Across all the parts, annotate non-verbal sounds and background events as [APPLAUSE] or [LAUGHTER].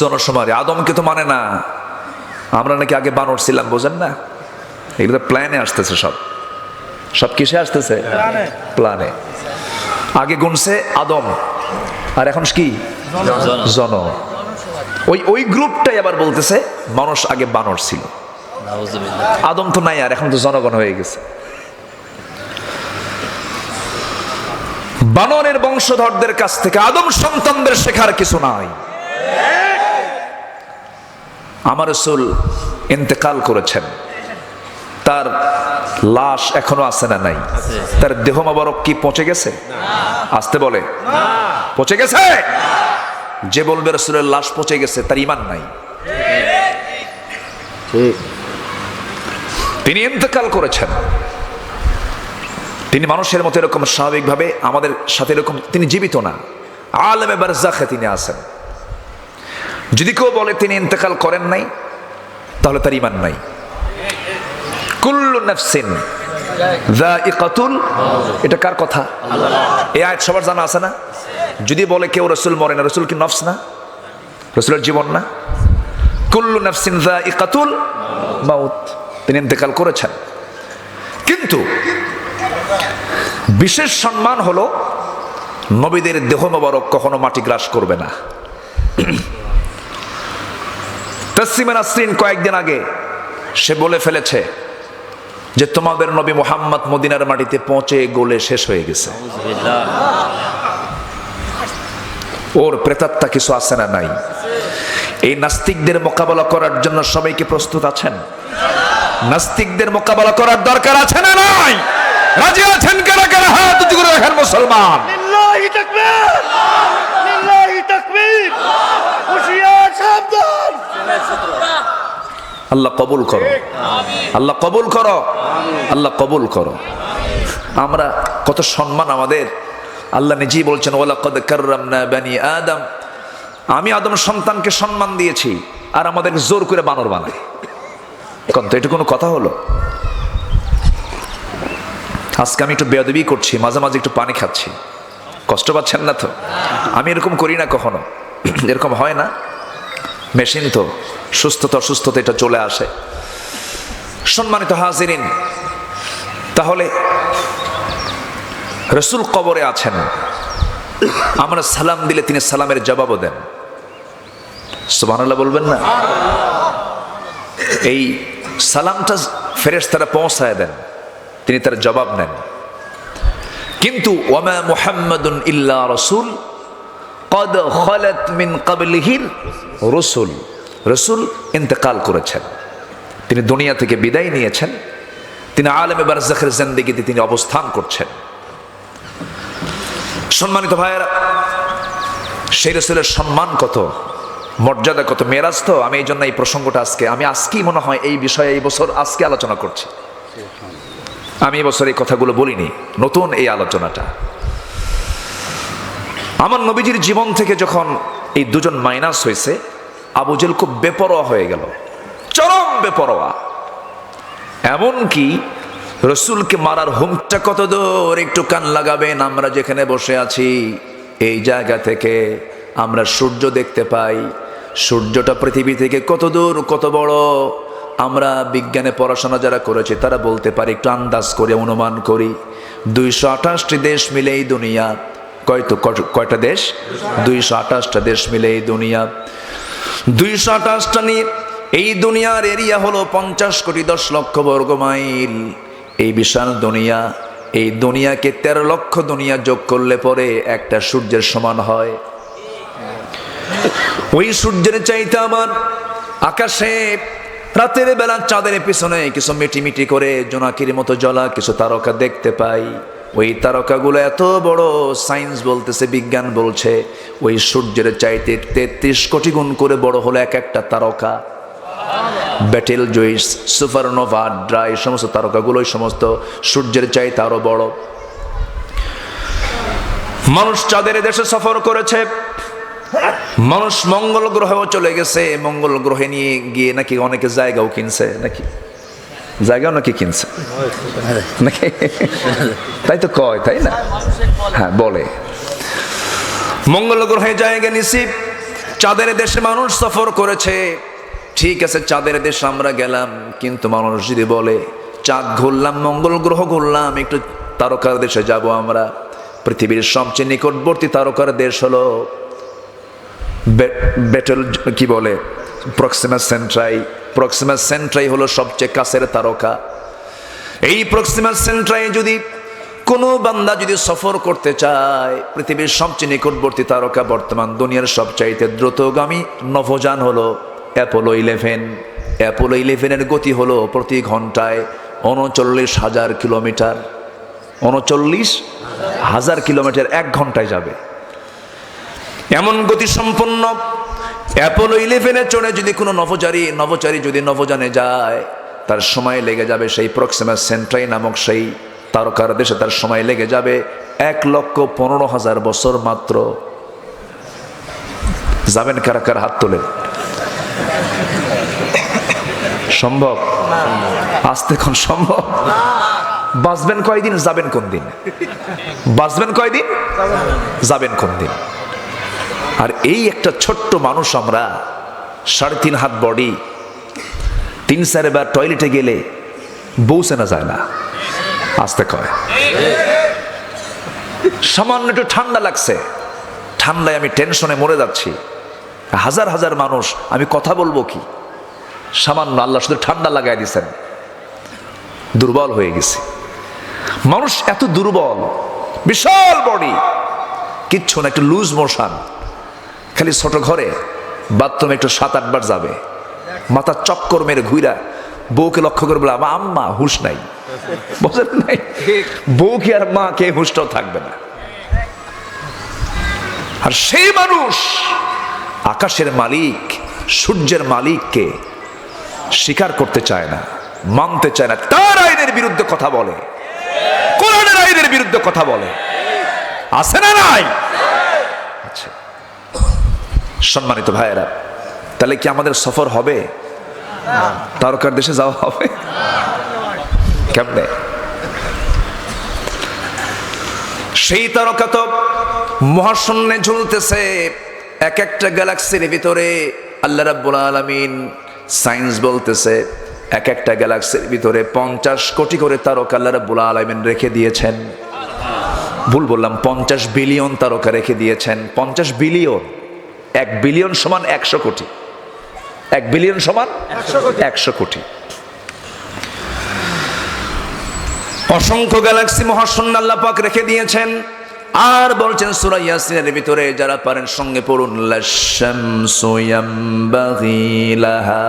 জনসমারে আদমকে তো মানে না। আমরা নাকি আগে বানর ছিলাম বোঝেন না? এগুলো প্ল্যানে আসতেছে সব। সব কিসে আসতেছে? প্ল্যানে আগে গুনছে আদম আর এখন কি? জন। ওই ওই গ্রুপটাই আবার বলতেছে মানুষ আগে বানর ছিল। আদম তো নাই আর এখন তো জনগণ হয়ে গেছে। বানরের বংশধরদের কাছ থেকে আদম সন্তানদের শেখার কিছু নাই। আমার রসুল ইন্তেকাল করেছেন। তার লাশ এখনও আছে না নাই? তার দেহ মোবারক কি পচে গেছে? আসতে বলে। পচে গেছে? যে বলবে রসুলের লাশ পচে গেছে, তার ইমান নাই। তিনি ইন্তেকাল করেছেন। তিনি মানুষের মতো এরকম স্বাভাবিকভাবে আমাদের সাথে এরকম, তিনি জীবিত না। আলমে বারজাখে তিনি আছেন। যদি কেউ বলে তিনি ইন্তেকাল করেন নাই, তাহলে তার ইমান নাই। কুল্লু নাফসিন এটা কার কথা? এই আয়াত সবার জানা আছে না? যদি বলে কেউ রসুল মরে না, রসুল কি নফস না? রসুলের জীবন না? কুল্লু নাফসিন যায়িকাতুল মাউত, তিনি ইন্তেকাল করেছেন। কিন্তু বিশেষ সম্মান হলো নবীদের দেহ মোবারক কখনো মাটি গ্রাস করবে না। তসলিমা নাসরিন কয়েকদিন আগে সে বলে ফেলেছে যে তোমাদের নবী মোহাম্মদ মদিনার মাটিতে পৌঁছে গোলে শেষ হয়ে গেছে। ওর প্রেতাত্মা কিছু আছে না নাই। এই নাস্তিকদের মোকাবেলা করার জন্য সবাইকে প্রস্তুত আছেন? নাস্তিকদের মোকাবেলা করার দরকার আছে না নাই? রাজি আছেন কারা কারা হাত করে রাখেন মুসলমান। লিল্লাহি তাকবীর! লিল্লাহি আল্লাহ কবুল করো। আল্লাহ কবুল করো। আল্লাহ কবুল করো। আমরা কত সম্মান আমাদের। আল্লাহ নিজেই বলছেন ওলা কদ বানি আদম। আমি আদম সন্তানকে সম্মান দিয়েছি, আর আমাদের জোর করে বানর বানায় এখন তো এটা কোনো কথা হলো? আজকে আমি একটু বেয়াদবি করছি, মাঝে মাঝে একটু পানি খাচ্ছি। কষ্ট পাচ্ছেন না তো? আমি এরকম করি না কখনো। এরকম হয় না। মেশিন তো। সুস্থতা, অসুস্থতা এটা চলে আসে। সম্মানিত হাজিরিন, তাহলে রসুল কবরে আছেন। আমরা সালাম দিলে তিনি সালামের জবাবও দেন। সুবহানাল্লাহ বলবেন না? এই সালামটা ফেরেস তারা পৌঁছায় দেন, তিনি তার জবাব নেন। কিন্তু ওমা মুহাম্মাদুন ইল্লা রসুল, কদ খলত মিন কাবলিহির রসুল। রসুল ইন্তেকাল করেছেন। তিনি দুনিয়া থেকে বিদায় নিয়েছেন। তিনি আলমে বারজাখের জিন্দিগিতে তিনি অবস্থান করছেন। সম্মানিত ভাইয়েরা, সেই রসুলের সম্মান কত, মর্যাদা কত, মেরাজ তো? আমি এই জন্য এই প্রসঙ্গটা আজকে, আমি আজকেই মনে হয় এই বিষয়ে এই বছর আজকে আলোচনা করছি। আমি এবছর এই কথাগুলো বলিনি, নতুন এই আলোচনাটা। আমার নবীজির জীবন থেকে যখন এই দুজন মাইনাস হয়েছে আবুজেল খুব বেপরোয়া হয়ে গেল। চরম বেপরোয়া। এমনকি রসুলকে মারার হুমটা কত দূর একটু কান লাগাবেন, আমরা যেখানে বসে আছি, এই জায়গা থেকে আমরা সূর্য দেখতে পাই। সূর্যটা পৃথিবী থেকে কত দূর, কত বড়। আমরা বিজ্ঞানে পড়াশোনা যারা করেছি, তারা বলতে পারি, একটু আন্দাজ করে, অনুমান করি। দুইশো আঠাশটি দেশ মিলে এই দুনিয়া। কয়তো কয়- কয়টা দেশ? দুইশো আঠাশটা দেশ মিলে এই দুনিয়া। দুইশো আঠাশটা এই দুনিয়ার এরিয়া হলো পঞ্চাশ কোটি দশ লক্ষ বর্গ মাইল। এই বিশাল দুনিয়া, এই দুনিয়াকে তেরো লক্ষ দুনিয়া যোগ করলে পরে একটা সূর্যের সমান হয়। ওই সূর্যের চাইতে আমার আকাশে রাতের বেলা চাঁদের পিছনে কিছু মিটি মিটি করে জোনাকির মতো জ্বলা, কিছু তারকা দেখতে পাই। ওই তারকাগুলো এত বড় সায়েন্স বলতেছে, বিজ্ঞান বলছে, ওই সূর্যের চাইতে তেত্রিশ কোটি গুণ করে বড় হলো এক একটা তারকা। ব্যাটেল জুইস সুপারনোভা ড্রা এই সমস্ত তারকাগুলো সমস্ত সূর্যের চাইতে আরও বড়। মানুষ চাঁদের দেশে সফর করেছে, মানুষ মঙ্গল গ্রহেও চলে গেছে, মঙ্গল গ্রহে নিয়ে গিয়ে নাকি অনেকে জায়গাও কিনছে, নাকি? জায়গাও নাকি কিনছে নাকি তাই তো কয় তাই না হ্যাঁ বলে মঙ্গল গ্রহে জায়গা নিছি চাঁদের দেশে মানুষ সফর করেছে ঠিক আছে চাঁদের দেশে আমরা গেলাম কিন্তু মানুষ যদি বলে চাঁদ ঘুরলাম মঙ্গল গ্রহ ঘুরলাম একটু তারকার দেশে যাব আমরা পৃথিবীর সবচেয়ে নিকটবর্তী তারকার দেশ হলো ব্যাটেল কি বলে প্রক্সিমা সেন্ট্রাই প্রক্সিমা সেন্ট্রাই হলো সবচেয়ে কাছের তারকা। এই প্রক্সিমা সেন্ট্রাই যদি কোনো বান্দা যদি সফর করতে চায়, পৃথিবীর সবচেয়ে নিকটবর্তী তারকা বর্তমান দুনিয়ার সবচাইতে দ্রুতগামী নভোযান হলো অ্যাপোলো ইলেভেন অ্যাপোলো ইলেভেনের গতি হলো প্রতি ঘন্টায় উনচল্লিশ হাজার কিলোমিটার। উনচল্লিশ হাজার কিলোমিটার এক ঘন্টায় যাবে। এমন গতি সম্পন্ন। অ্যাপোলো ইলেভেনে চড়ে যদি কোনো নভোচারী নভোচারী যদি নভোযানে যায়, তার সময় লেগে যাবে সেই প্রক্সিমা সেন্ট্রাই নামক সেই তারকার দেশে তার সময় লেগে যাবে এক লক্ষ পনেরো হাজার বছর মাত্র। যাবেন কারা কার হাত তোলেন? সম্ভব? আসতে কোন সম্ভব। বাঁচবেন কয়দিন, যাবেন কোন দিন বাঁচবেন কয়দিন? যাবেন কোন দিন আর এই একটা ছোট্ট মানুষ আমরা, সাড়ে তিন হাত বডি, তিন বা টয়লেটে গেলে বউ সেনা যায় না আসতে কয়। সামান্য একটু ঠান্ডা লাগছে, ঠান্ডায় আমি টেনশনে মরে যাচ্ছি। হাজার হাজার মানুষ, আমি কথা বলব কি? সামান্য আল্লাহ শুধু ঠান্ডা লাগাই দিছেন, দুর্বল হয়ে গেছে। মানুষ এত দুর্বল, বিশাল বডি, কিচ্ছু না, একটু লুজ মোশন। খালি ছোট ঘরে বাথরুমে একটু সাত আটবার যাবে। মাথা চক্কর মেরে ঘুইরা বউকে লক্ষ্য করে বলে আমার আম্মা, হুশ নাই। বোঝেন নাই? বউ কি আর মা কে হুশটাও থাকবে না। আর সেই মানুষ আকাশের মালিক, সূর্যের মালিককে স্বীকার করতে চায় না, মানতে চায় না। তার আইনের বিরুদ্ধে কথা বলে। কোরআনের আইনের বিরুদ্ধে কথা বলে। আছে না নাই? আচ্ছা। সম্মানিত ভাইয়েরা, তাহলে কি আমাদের সফর হবে? তারকার দেশে যাওয়া হবে? কেমনে? সেই তারকা তো মহাশূন্যে ঝুলতেছে, এক একটা গ্যালাক্সির ভিতরে আল্লাহ রাব্বুল আলামিন সায়েন্স বলতেছে, এক একটা গ্যালাক্সির ভিতরে পঞ্চাশ কোটি করে তারকা আল্লাহ রাব্বুল আলামিন রেখে দিয়েছেন। ভুল বললাম, পঞ্চাশ বিলিয়ন তারকা রেখে দিয়েছেন, পঞ্চাশ বিলিয়ন। এক বিলিয়ন সমান একশো কোটি। এক বিলিয়ন সমান একশো কোটি। অসংখ্য গ্যালাক্সি মহাশূন্য আল্লাহ পাক রেখে দিয়েছেন। আর বলছেন সূরা ইয়াসিনের ভিতরে যারা পারেন সঙ্গে পড়ুন লাশামসু ইয়ামবাগি লাহা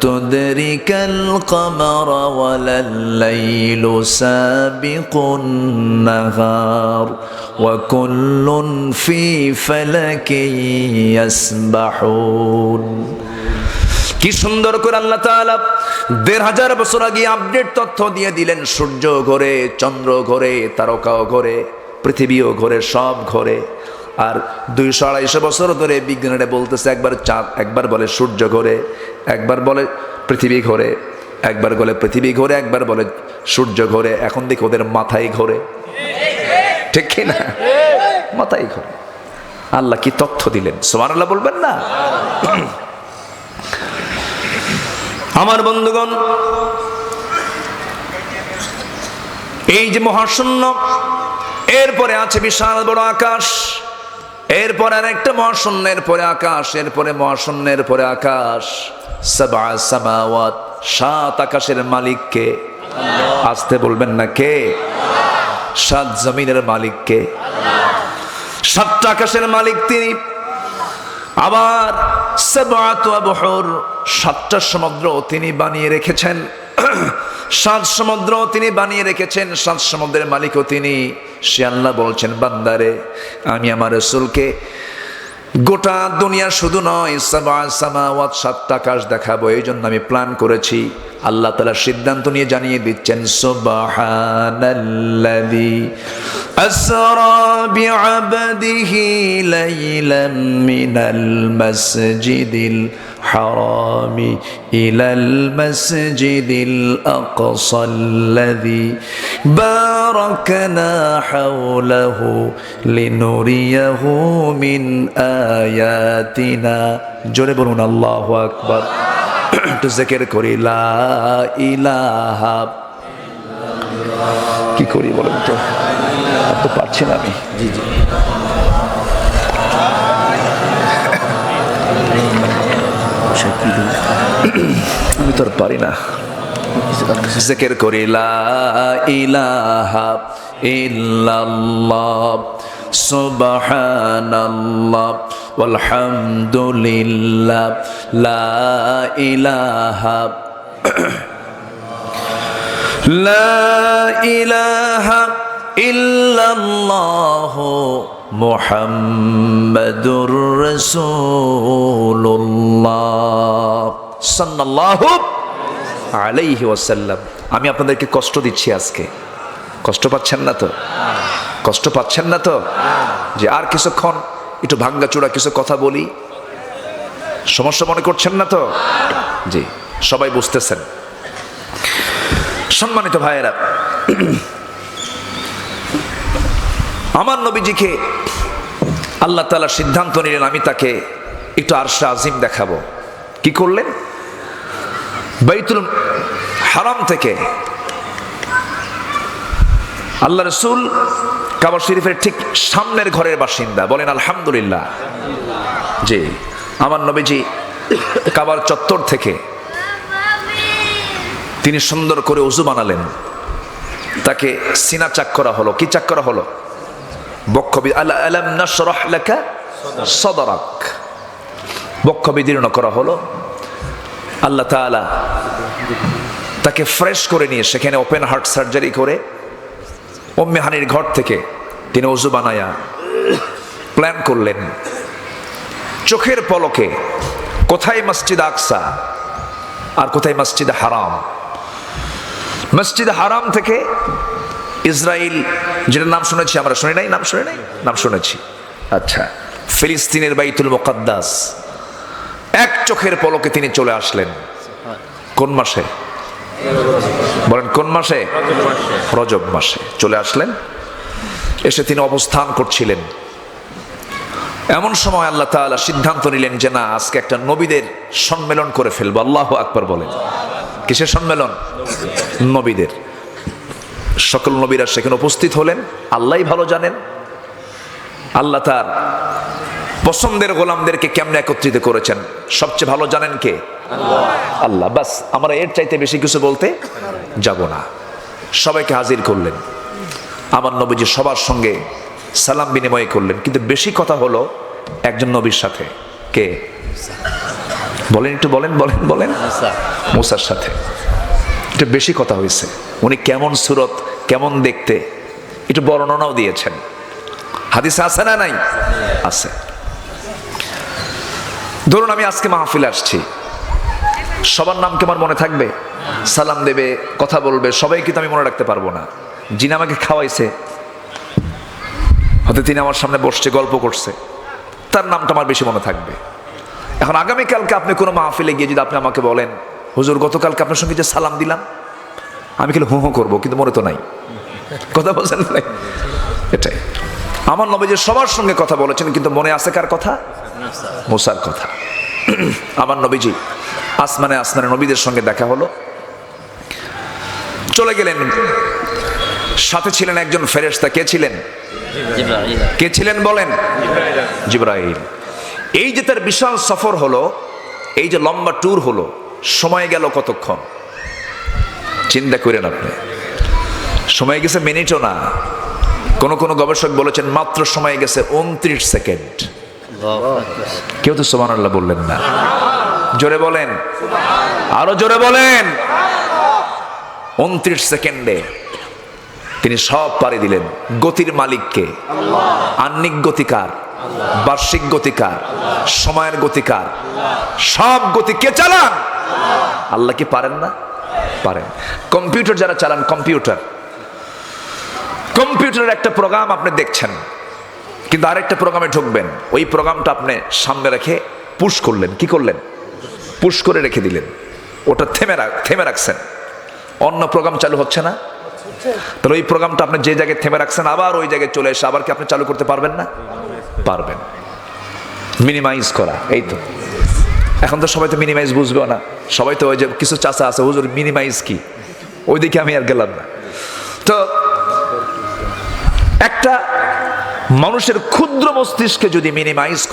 তুদরিকাল কমারা ওয়ালাল লাইলু সাবিকুন নাহার ওয়া কুল্লুন ফি ফালাকিন ইয়াসবাহুন কি সুন্দর করে আল্লাহ তাআলা দেড় হাজার বছর আগে আপডেট তথ্য দিয়ে দিলেন সূর্য ঘরে, চন্দ্র ঘরে, তারকাও ঘরে, পৃথিবীও ঘরে, সব ঘরে। আর দুইশো আড়াইশো বছর ধরে বিজ্ঞানীরা বলতেছে, একবার চাঁদ, একবার বলে সূর্য ঘরে, একবার বলে পৃথিবী ঘরে, একবার বলে পৃথিবী ঘরে, একবার বলে সূর্য ঘরে। এখন দেখি ওদের মাথায় ঘরে। ঠিক কি না? মাথায় ঘরে। আল্লাহ কি তথ্য দিলেন? সোমান আল্লাহ বলবেন না? আমার বন্ধুগণ, এই যে মহাশূন্য, এরপরে আছে বিশাল বড় আকাশ। এরপরে আর একটা মহাশূন্য এরপরে আকাশ, এরপরে মহাশূন্যের পরে আকাশ। সাবা সামাওয়াত, সাত আকাশের মালিককে। আসতে বলবেন না কে? সাত জমিনের মালিককে। সাতটা আকাশের মালিক তিনি। আবার সাবাত সাতটা সমুদ্র তিনি বানিয়ে রেখেছেন। সাত সমুদ্র তিনি বানিয়ে রেখেছেন, সাত সমুদ্রের মালিকও তিনি। সে আল্লাহ বলছেন, বান্দারে, আমি আমার রসুলকে গোটা দুনিয়া শুধু নয় সাতটা আকাশ দেখাবো, এই জন্য আমি প্ল্যান করেছি। আল্লাহ তালা সিদ্ধান্ত নিয়ে জানিয়ে দিচ্ছেন মাসজিদিল الحرام إلى المسجد الأقصى الذي باركنا حوله لنريه من آياتنا জোরে বলুন আল্লাহু আকবার একটু জেকের করি লা ইলাহা কি করি বলেন তো আর তো পারছি না আমি জি জি আমি তো আর পারি না। জিকির করি, লা ইলাহা ইল্লাল্লাহ, সুবহানাল্লাহ, ওয়ালহামদুলিল্লাহ, লা ইলাহা [CLEARS THROAT] লা ইলাহা ইল্লাল্লাহ। মুহাম্মাদুর রাসূলুল্লাহ সাল্লাল্লাহু আলাইহি ওয়াসাল্লাম। আমি আপনাদেরকে কষ্ট দিচ্ছি আজকে। কষ্ট পাচ্ছেন না তো? কষ্ট পাচ্ছেন না তো? যে আর কিছুক্ষণ একটু ভাঙ্গাচোরা কিছু কথা বলি। সমস্যা মনে করছেন না তো? জি, সবাই বুঝতেছেন। সম্মানিত ভাইয়েরা আমার নবীজিকে আল্লাহ তালা সিদ্ধান্ত নিলেন, আমি তাকে একটু আরশা আজিম দেখাবো। কি করলেন? বাইতুল হারাম থেকে আল্লাহ রসুল কাবার শরীফের ঠিক সামনের ঘরের বাসিন্দা বলেন, আলহামদুলিল্লাহ। জি, আমার নবীজি কাবার চত্বর থেকে তিনি সুন্দর করে উজু বানালেন। তাকে সিনা চাক করা হলো। কি চাক করা হলো? সদরাক। বক্ষ বিদীর্ণ করা হলো। আল্লাহ তাআলা তাকে ফ্রেশ করে নিয়ে সেখানে ওপেন হার্ট সার্জারি করে অম্মেহানির ঘর থেকে তিনি উজু বানায়া প্ল্যান করলেন। চোখের পলকে কোথায় মসজিদ আকসা আর কোথায় মসজিদ হারাম? মসজিদ হারাম থেকে ইসরায়েল যেটার নাম শুনেছি আমরা, শুনি নাই? নাম শুনি নাই? নাম শুনেছি। আচ্ছা ফিলিস্তিনের বাইতুল মোকাদ্দাস। এক চোখের পলকে তিনি চলে আসলেন। কোন মাসে? বলেন, কোন মাসে? রজব মাসে। চলে আসলেন, এসে তিনি অবস্থান করছিলেন। এমন সময় আল্লাহ তাআলা সিদ্ধান্ত নিলেন যে, না, আজকে একটা নবীদের সম্মেলন করে ফেলব। আল্লাহ আকবার বলেন। কিসের সম্মেলন? নবীদের। সকল নবীরা সেখানে উপস্থিত হলেন। আল্লাহই ভালো জানেন। আল্লাহ তার পছন্দের গোলামদেরকে কেমনে একত্রিত করেছেন? সবচেয়ে ভালো জানেন কে? আল্লাহ। বাস আমরা এর চাইতে বেশি কিছু বলতে যাব না। সবাইকে হাজির করলেন। আমার নবীজি সবার সঙ্গে সালাম বিনিময় করলেন। কিন্তু বেশি কথা হলো একজন নবীর সাথে। কে? বলেন একটু বলেন বলেন বলেন। মুসার সাথে। এটা বেশি কথা হয়েছে। উনি কেমন সুরত, কেমন দেখতে, একটু বর্ণনাও দিয়েছেন। হাদিসে আছে না নাই? আছে। ধরুন আমি আজকে মাহফিলে আসছি। সবার নাম কি আমার মনে থাকবে? সালাম দেবে, কথা বলবে সবাই কিন্তু আমি মনে রাখতে পারব না। যিনি আমাকে খাওয়াইছে, হয়তো তিনি আমার সামনে বসছে, গল্প করছে, তার নামটা আমার বেশি মনে থাকবে। এখন আগামীকালকে আপনি কোনো মাহফিলে গিয়ে যদি আপনি আমাকে বলেন হুজুর, গতকালকে আপনার সঙ্গে যে সালাম দিলাম। আমি খেলে হু হু করব, কিন্তু মনে তো নাই। কথা বলছেন নাই? এটাই। আমার নবীজি সবার সঙ্গে কথা বলেছেন, কিন্তু মনে আছে কার কথা? মুসার কথা। আমার নবীজি আসমানে আসমানে নবীদের সঙ্গে দেখা হলো। চলে গেলেন। সাথে ছিলেন একজন ফেরেশতা। কে ছিলেন? কে ছিলেন বলেন? জিব্রাইল। এই যে তার বিশাল সফর হলো, এই যে লম্বা ট্যুর হলো সময় গেল কতক্ষণ? চিন্তা করেন আপনি। সময় গেছে মিনিটও না। কোন কোন গবেষক বলেছেন মাত্র সময় গেছে উনত্রিশ সেকেন্ড। কেউ তো সোমান আল্লাহ বললেন না। জোরে বলেন। আরও জোরে বলেন। উনত্রিশ সেকেন্ডে তিনি সব পাড়ি দিলেন। গতির মালিককে। আন্নিক গতিকার বার্ষিক গতিকার সময়ের গতিকার সব গতি কে চালান? আল্লাহ কি পারেন না? পারেন। কম্পিউটার যারা চালান, কম্পিউটার। কম্পিউটারের একটা প্রোগ্রাম আপনি দেখছেন, কিন্তু আরেকটা প্রোগ্রামে ঢুকবেন। ওই প্রোগ্রামটা আপনি সামনে রেখে পুশ করলেন। কি করলেন? পুশ করে রেখে দিলেন। ওটা থেমে রাখ, থেমে রাখছেন। অন্য প্রোগ্রাম চালু হচ্ছে না? তাহলে ওই প্রোগ্রামটা আপনি যে জায়গায় থেমে রাখছেন, আবার ওই জায়গায় চলে এসে আবার কি আপনি চালু করতে পারবেন না? পারবেন। মিনিমাইজ করা, এই তো। এখন তো সবাই তো মিনিমাইজ বুঝবেও না। সবাই তো ওই যে কিছু চাষা আছে, হুজুর মিনিমাইজ কি? ওই দিকে আমি আর গেলাম না। তো একটা মানুষের ক্ষুদ্র মস্তিষ্কে যদি মিনিমাইজ